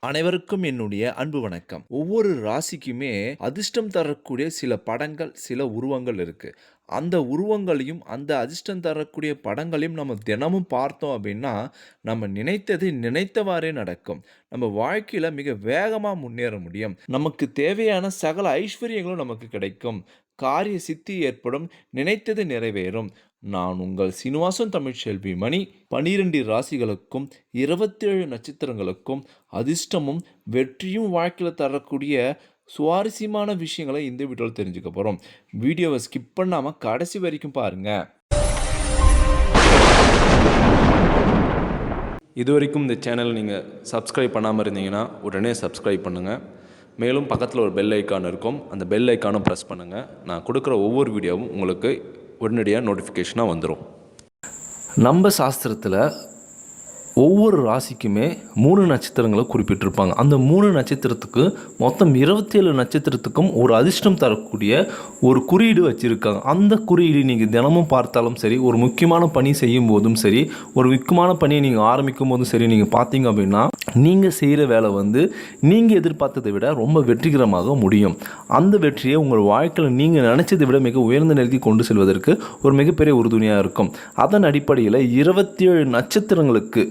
அனைவருக்கும் என்னுடைய அன்பு வணக்கம். ஒவ்வொரு ராசிக்குமே அதிர்ஷ்டம் தரக்கூடிய சில படங்கள் சில உருவங்கள் இருக்கு. அந்த உருவங்களையும் அந்த அதிர்ஷ்டம் தரக்கூடிய படங்களையும் நம்ம தினமும் பார்த்தோம் அப்படின்னா நம்ம நினைத்தது நினைத்தவாறே நடக்கும். நம்ம வாழ்க்கையில் மிக வேகமாக முன்னேற முடியும். நமக்கு தேவையான சகல ஐஸ்வர்யங்களும் நமக்கு கிடைக்கும். காரிய சித்தி ஏற்படும் நினைத்தது நிறைவேறும். நான் உங்கள் சீனிவாசன் தமிழ்ச்செல்வி மணி. பனிரெண்டு ராசிகளுக்கும் இருபத்தேழு நட்சத்திரங்களுக்கும் அதிர்ஷ்டமும் வெற்றியும் வாழ்க்கையில் தரக்கூடிய சுவாரஸ்யமான விஷயங்களை இந்த வீடியோவில் தெரிஞ்சுக்க போகிறோம் வீடியோவை ஸ்கிப் பண்ணாமல் கடைசி வரைக்கும் பாருங்கள் இது வரைக்கும் இந்த சேனல் நீங்கள் சப்ஸ்கிரைப் பண்ணாமல் இருந்தீங்கன்னா உடனே சப்ஸ்கிரைப் பண்ணுங்கள் மேலும் பக்கத்தில் ஒரு பெல் ஐக்கான் இருக்கும். அந்த பெல் ஐக்கானும் ப்ரெஸ் பண்ணுங்கள் நான் கொடுக்குற ஒவ்வொரு வீடியோவும் உங்களுக்கு உடனடியாக நோட்டிஃபிகேஷனாக வந்துடும் நம்ம சாஸ்திரத்தில் ஒவ்வொரு ராசிக்குமே மூணு நட்சத்திரங்களை குறிப்பிட்டிருப்பாங்க. அந்த மூணு நட்சத்திரத்துக்கு மொத்தம் இருபத்தேழு நட்சத்திரத்துக்கும் ஒரு அதிர்ஷ்டம் தரக்கூடிய ஒரு குறியீடு வச்சுருக்காங்க. அந்த குறியீடு நீங்கள் தினமும் பார்த்தாலும் சரி ஒரு முக்கியமான பணி செய்யும் போதும் சரி ஒரு முக்கியமான பணியை நீங்கள் ஆரம்பிக்கும் போதும் சரி நீங்கள் பார்த்தீங்க அப்படின்னா நீங்கள் செய்கிற வேலை வந்து நீங்கள் எதிர்பார்த்ததை விட ரொம்ப வெற்றிகரமாக முடியும். அந்த வெற்றியை உங்கள் வாழ்க்கையில் நீங்கள் நினச்சதை விட மிக உயர்ந்த நிலைக்கு கொண்டு செல்வதற்கு ஒரு மிகப்பெரிய உறுதுணையாக இருக்கும். அதன் அடிப்படையில் இருபத்தி ஏழு நட்சத்திரங்களுக்கு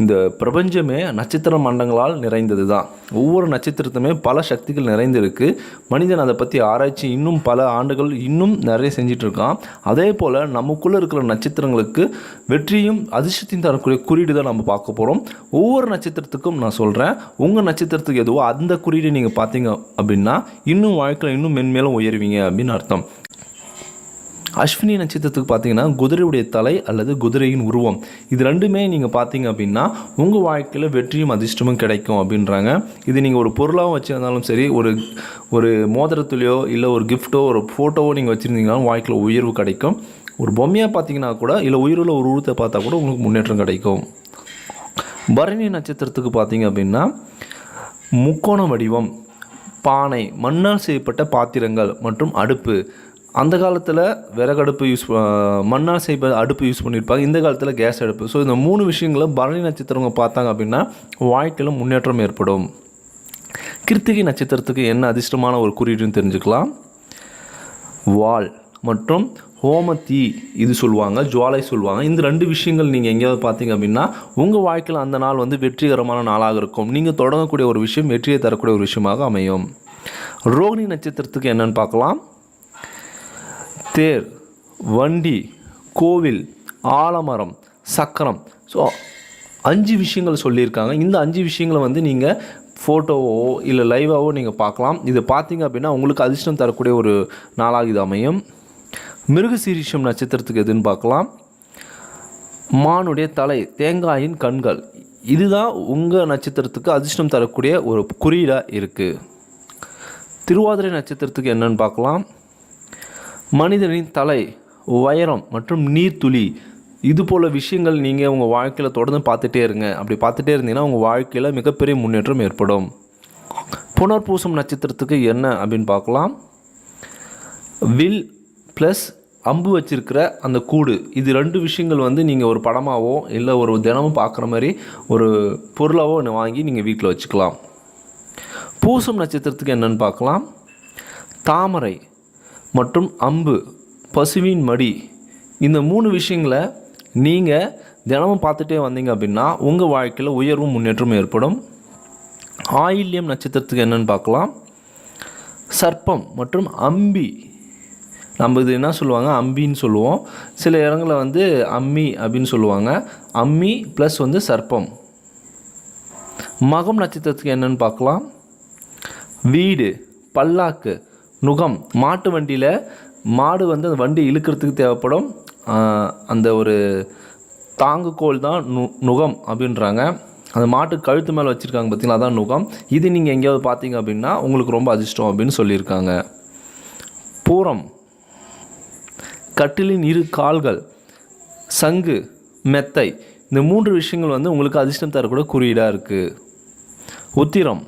இந்த பிரபஞ்சமே நட்சத்திர மண்டங்களால் நிறைந்தது தான் ஒவ்வொரு நட்சத்திரத்துமே பல சக்திகள் நிறைந்திருக்கு. மனிதன் அதை பற்றி ஆராய்ச்சி இன்னும் பல ஆண்டுகள் இன்னும் நிறைய செஞ்சிட்ருக்கான். அதே போல் நமக்குள்ளே இருக்கிற நட்சத்திரங்களுக்கு வெற்றியும் அதிர்ஷ்டத்தையும் தரக்கூடிய குறியீடு தான் நம்ம பார்க்க போகிறோம் ஒவ்வொரு நட்சத்திரத்துக்கும் நான் சொல்கிறேன் உங்கள் நட்சத்திரத்துக்கு எதுவோ அந்த குறியீடு நீங்கள் பார்த்தீங்க அப்படின்னா இன்னும் வாழ்க்கையில் இன்னும் மென்மேலும் உயர்வீங்க அப்படின்னு அர்த்தம். அஸ்வினி நட்சத்திரத்துக்கு பார்த்தீங்கன்னா குதிரையுடைய தலை அல்லது குதிரையின் உருவம். இது ரெண்டுமே நீங்கள் பார்த்தீங்க அப்படின்னா உங்கள் வாழ்க்கையில் வெற்றியும் அதிர்ஷ்டமும் கிடைக்கும் அப்படின்றாங்க. இது நீங்கள் ஒரு பொருளாகவும் வச்சுருந்தாலும் சரி ஒரு ஒரு மோதிரத்துலையோ இல்லை ஒரு கிஃப்ட்டோ ஒரு ஃபோட்டோவோ நீங்கள் வச்சுருந்தீங்கனாலும் வாழ்க்கையில் உயர்வு கிடைக்கும். ஒரு பொம்மையாக பார்த்தீங்கன்னா கூட இல்லை உயிருள்ள ஒரு உருவத்தை பார்த்தா கூட உங்களுக்கு முன்னேற்றம் கிடைக்கும். பரணி நட்சத்திரத்துக்கு பார்த்தீங்க அப்படின்னா முக்கோண வடிவம் பானை மண்ணால் செய்யப்பட்ட பாத்திரங்கள் மற்றும் அடுப்பு. அந்த காலத்தில் விறகடுப்பு யூஸ் மண்ணால் செய்ய அடுப்பு யூஸ் பண்ணியிருப்பாங்க இந்த காலத்தில் கேஸ் அடுப்பு. ஸோ இந்த மூணு விஷயங்களை பரணி நட்சத்திரவங்க பார்த்தாங்க அப்படின்னா வாழ்க்கையில் முன்னேற்றம் ஏற்படும். கிருத்திகை நட்சத்திரத்துக்கு என்ன அதிர்ஷ்டமான ஒரு குறியீடுன்னு தெரிஞ்சுக்கலாம். வால் மற்றும் ஹோமத்தீ இது சொல்லுவாங்க ஜுவாலை சொல்லுவாங்க. இந்த ரெண்டு விஷயங்கள் நீங்கள் எங்கேயாவது பார்த்தீங்க அப்படின்னா உங்கள் வாழ்க்கையில் அந்த நாள் வந்து வெற்றிகரமான நாளாக இருக்கும். நீங்கள் தொடங்கக்கூடிய ஒரு விஷயம் வெற்றியை தரக்கூடிய ஒரு விஷயமாக அமையும். ரோகிணி நட்சத்திரத்துக்கு என்னென்னு பார்க்கலாம். தேர் வண்டி கோவில் ஆலமரம் சக்கரம். ஸோ அஞ்சு விஷயங்கள் சொல்லியிருக்காங்க. இந்த அஞ்சு விஷயங்களை வந்து நீங்கள் ஃபோட்டோவோ இல்லை லைவாவோ நீங்கள் பார்க்கலாம். இது பார்த்தீங்க அப்படின்னா உங்களுக்கு அதிர்ஷ்டம் தரக்கூடிய ஒரு நாளாக இது அமையும். மிருகசீரிஷம் நட்சத்திரத்துக்கு எதுன்னு பார்க்கலாம். மானுடைய தலை தேங்காயின் கண்கள். இதுதான் உங்கள் நட்சத்திரத்துக்கு அதிர்ஷ்டம் தரக்கூடிய ஒரு குறியீடாக இருக்குது திருவாதிரை நட்சத்திரத்துக்கு என்னன்னு பார்க்கலாம். மனிதனின் தலை உயரம் மற்றும் நீர்த்துளி இது போல் விஷயங்கள் நீங்கள் உங்கள் வாழ்க்கையில் தொடர்ந்து பார்த்துட்டே இருங்க. அப்படி பார்த்துட்டே இருந்தீங்கன்னா உங்கள் வாழ்க்கையில் மிகப்பெரிய முன்னேற்றம் ஏற்படும். புனர்பூசம் நட்சத்திரத்துக்கு என்ன அப்படின்னு பார்க்கலாம். வில் ப்ளஸ் அம்பு வச்சிருக்கிற அந்த கூடு இது ரெண்டு விஷயங்கள் வந்து நீங்கள் ஒரு படமாகவோ இல்லை ஒரு தினமும் பார்க்குற மாதிரி ஒரு பொருளாவோ ஒன்று வாங்கி நீங்கள் வீட்டில் வச்சுக்கலாம். பூசம் நட்சத்திரத்துக்கு என்னென்னு பார்க்கலாம். தாமரை மற்றும் அம்பு பசுவின் மடி. இந்த மூணு விஷயங்களை நீங்கள் தினமும் பார்த்துட்டே வந்தீங்க அப்படின்னா உங்கள் வாழ்க்கையில் உயர்வும் முன்னேற்றமும் ஏற்படும். ஆயில்யம் நட்சத்திரத்துக்கு என்னன்னு பார்க்கலாம். சர்ப்பம் மற்றும் அம்பி. நம்ம இது என்ன சொல்லுவாங்க? அம்பின்னு சொல்லுவோம். சில இடங்களில் வந்து அம்மி அப்படின்னு சொல்லுவாங்க. அம்மி ப்ளஸ் வந்து சர்ப்பம். மகம் நட்சத்திரத்துக்கு என்னன்னு பார்க்கலாம். வீடு பல்லாக்கு நுகம் மாட்டு வண்டியில் மாடு வந்து அந்த வண்டி இழுக்கிறதுக்கு தேவைப்படும். அந்த ஒரு தாங்குகோல் தான் நு நுகம் அப்படின்றாங்க. அந்த மாட்டு கழுத்து மேலே வச்சுருக்காங்க பார்த்தீங்களா அதான் நுகம். இது நீங்கள் எங்கேயாவது பார்த்தீங்க அப்படின்னா உங்களுக்கு ரொம்ப அதிர்ஷ்டம் அப்படின்னு சொல்லியிருக்காங்க. பூரம் கட்டிலின் இரு கால்கள் சங்கு மெத்தை இந்த மூன்று விஷயங்கள் வந்து உங்களுக்கு அதிர்ஷ்டம் தரக்கூடிய குறியீடாக இருக்குது உத்திரம்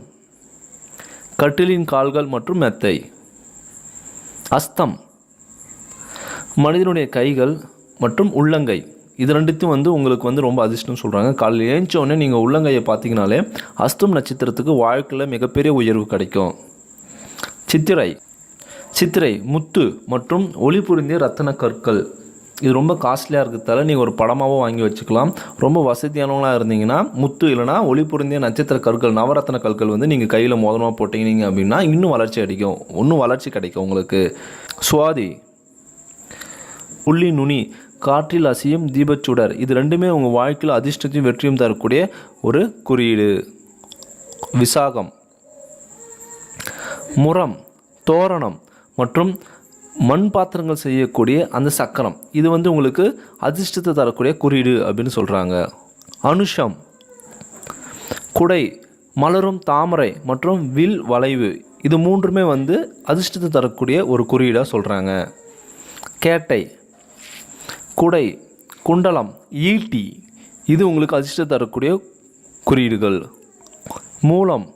கட்டிலின் கால்கள் மற்றும் மெத்தை. அஸ்தம். மனிதனுடைய கைகள் மற்றும் உள்ளங்கை. இது ரெண்டுத்தையும் வந்து உங்களுக்கு வந்து ரொம்ப அதிர்ஷ்டம் சொல்கிறாங்க காலையில் ஏஞ்ச நீங்கள் உள்ளங்கையை பார்த்தீங்கனாலே அஸ்தம் நட்சத்திரத்துக்கு வாழ்க்கையில் மிகப்பெரிய உயர்வு கிடைக்கும். சித்திரை. சித்திரை முத்து மற்றும் ஒளி புரிந்திய ரத்தன கற்கள். இது ரொம்ப காஸ்ட்லியாக இருக்கிறதால நீங்கள் ஒரு படமாகவும் வாங்கி வச்சுக்கலாம். ரொம்ப வசதியானவங்களாக இருந்தீங்கன்னா முத்து இல்லைனா ஒளி பொருந்திய நட்சத்திர கற்கள் நவரத்ன கற்கள் வந்து நீங்கள் கையில் மோதனமாக போட்டீங்க அப்படின்னா இன்னும் வளர்ச்சி அடிக்கும். இன்னும் வளர்ச்சி கிடைக்கும் உங்களுக்கு. சுவாதி புள்ளி நுனி காற்றில் அசையும் தீபச்சுடர். இது ரெண்டுமே உங்கள் வாழ்க்கையில் அதிர்ஷ்டத்தையும் வெற்றியும் தரக்கூடிய ஒரு குறியீடு. விசாகம். முரம் தோரணம் மற்றும் மண் பாத்திரங்கள் செய்யக்கூடிய அந்த சக்கரம். இது வந்து உங்களுக்கு அதிர்ஷ்டத்தை தரக்கூடிய குறியீடு அப்படின்னு சொல்கிறாங்க அனுஷம் குடை மலரும் தாமரை மற்றும் வில் வளைவு. இது மூன்றுமே வந்து அதிர்ஷ்டத்தை தரக்கூடிய ஒரு குறியீடாக சொல்கிறாங்க கேட்டை குடை குண்டலம் ஈட்டி. இது உங்களுக்கு அதிர்ஷ்டத்தை தரக்கூடிய குறியீடுகள். மூலம்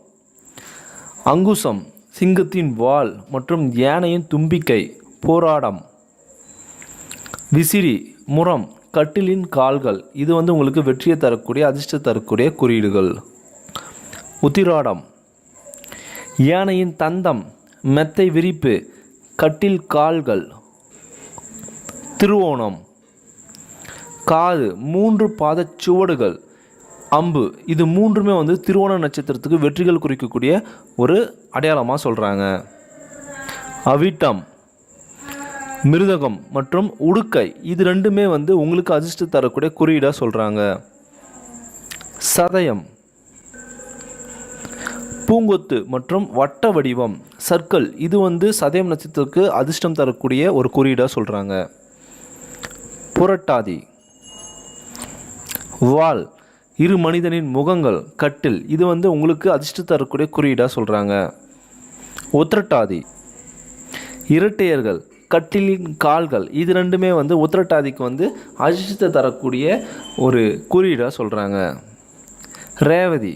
அங்குசம் சிங்கத்தின் வால் மற்றும் யானையின் தும்பிக்கை. போராடம். விசிறி முரம் கட்டிலின் கால்கள் இது வந்து உங்களுக்கு வெற்றியை தரக்கூடிய அதிர்ஷ்ட தரக்கூடிய குறியீடுகள். உத்திராடம். யானையின் தந்தம் மெத்தை விரிப்பு கட்டில் கால்கள். திருவோணம். காது மூன்று பாதச் சுவடுகள். அம்பு இது மூன்றுமே வந்து திருவோண நட்சத்திரத்துக்கு வெற்றிகள் குறிக்கக்கூடிய ஒரு அடையாளமாக சொல்கிறாங்க அவிட்டம். மிருதகம் மற்றும் உடுக்கை. இது ரெண்டுமே வந்து உங்களுக்கு அதிர்ஷ்டம் தரக்கூடிய குறியீடாக சொல்கிறாங்க சதயம். பூங்கொத்து மற்றும் வட்ட வடிவம். சர்க்கிள். இது வந்து சதயம் நட்சத்திரத்துக்கு அதிர்ஷ்டம் தரக்கூடிய ஒரு குறியீடாக சொல்கிறாங்க புரட்டாதி. வால். இரு மனிதனின் முகங்கள் கட்டில். இது வந்து உங்களுக்கு அதிர்ஷ்டம் தரக்கூடிய குறியீடாக சொல்கிறாங்க உத்திரட்டாதி. இரட்டையர்கள். கட்டிலின் கால்கள் இது ரெண்டுமே வந்து உத்திரட்டாதிக்கு வந்து அதிர்ஷ்டத்தை தரக்கூடிய ஒரு குறியீடாக சொல்கிறாங்க ரேவதி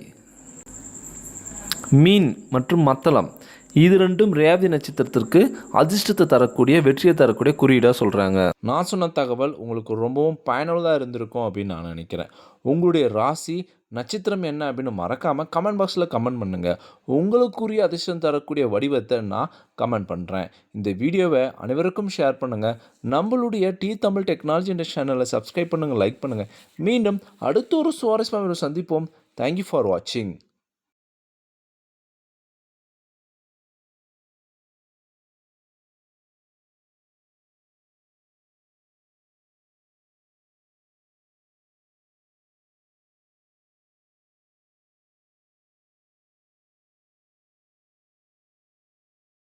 மீன் மற்றும் மத்தளம். இது ரெண்டும் ரேவதி நட்சத்திரத்திற்கு அதிர்ஷ்டத்தை தரக்கூடிய வெற்றியை தரக்கூடிய குறியீடாக சொல்கிறாங்க நான் சொன்ன தகவல் உங்களுக்கு ரொம்பவும் பயனுள்ளதாக இருந்திருக்கும் அப்படின்னு நான் நினைக்கிறேன். உங்களுடைய ராசி நட்சத்திரம் என்ன அப்படின்னு மறக்காமல் கமெண்ட் பாக்ஸில் கமெண்ட் பண்ணுங்கள் உங்களுக்குரிய அதிர்ஷ்டம் தரக்கூடிய வடிவத்தை நான் கமெண்ட் பண்ணுறேன் இந்த வீடியோவை அனைவருக்கும் ஷேர் பண்ணுங்கள் நம்மளுடைய டி தமிழ் டெக்னாலஜி என்ற சேனலை சப்ஸ்கிரைப் பண்ணுங்கள் லைக் பண்ணுங்கள் மீண்டும் அடுத்த ஒரு சுவாரஸ்யமாக ஒரு சந்திப்போம் தேங்க்யூ ஃபார் வாட்சிங்